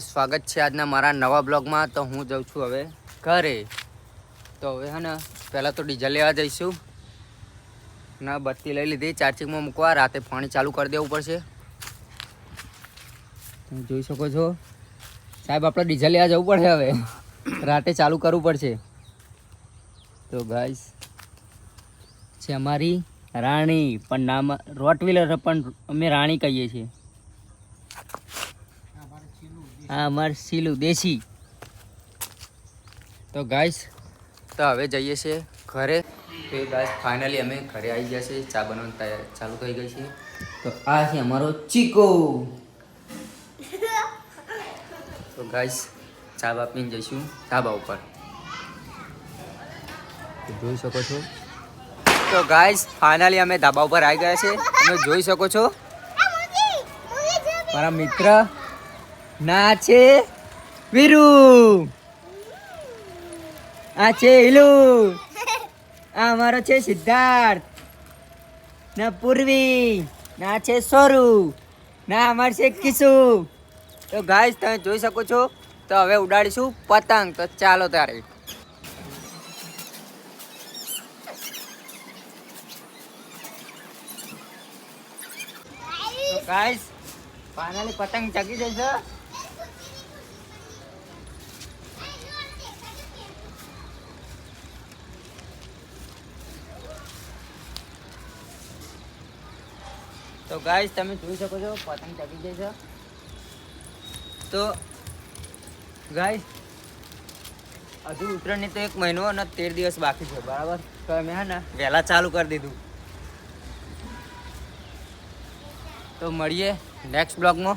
સ્વાગત છે આજના મારા નવા બ્લોગમાં. તો હું જાઉં છું હવે ઘરે. તો હવે હે ને, પહેલાં તો ડીઝલ લેવા જઈશું. ના બત્તી લઈ લીધી, ચાર્જિંગમાં મૂકવા. રાતે પાણી ચાલુ કરી દેવું પડશે. તમે જોઈ શકો છો. સાહેબ, આપણે ડીઝલ લેવા જવું પડશે હવે. રાતે ચાલુ કરવું પડશે. તો ગાઈસ છે અમારી રાણી. પણ નામ વ્હીલર પણ અમે રાણી કહીએ છીએ. હા અમાર સીલું દેશી. તો ગાઈસ તો હવે જઈએ છીએ ઘરે. તો ગાઈસ ફાઇનલી અમે ઘરે આવી ગયા છીએ. ચા બનાવવાની ચાલુ થઈ ગઈ છે. તો આ છે અમારો ચીકો. તો ગાઈસ ચા બા પીને જઈશું ધાબા ઉપર. જોઈ શકો છો. તો ગાઈસ ફાઇનલી અમે ધાબા ઉપર આવી ગયા છે તમે જોઈ શકો છો. મારા મિત્ર ના છે? વીરુ! આ છે હિલુ! આ અમારો છે સિદ્ધાર્થ. ના, પૂર્વી. ના, છે સોરુ. ના, અમાર છે કિસુ. તો ગાઈસ, તમે જોઈ શકો છો. તો હવે ઉડાડીશું પતંગ. તો ચાલો તારે ગાઈસ ફાઇનલી પતંગ ચગી જશે તો ગાઈસ તમે જોઈ શકો છો, પતંગ ચગી છે. તો ગાઈસ હજુ ઉત્તરાયણની તો એક મહિનો અને તેર દિવસ બાકી છે, બરાબર? તો અમે હે ને વહેલા ચાલુ કરી દીધું. તો મળીએ નેક્સ્ટ બ્લોગમાં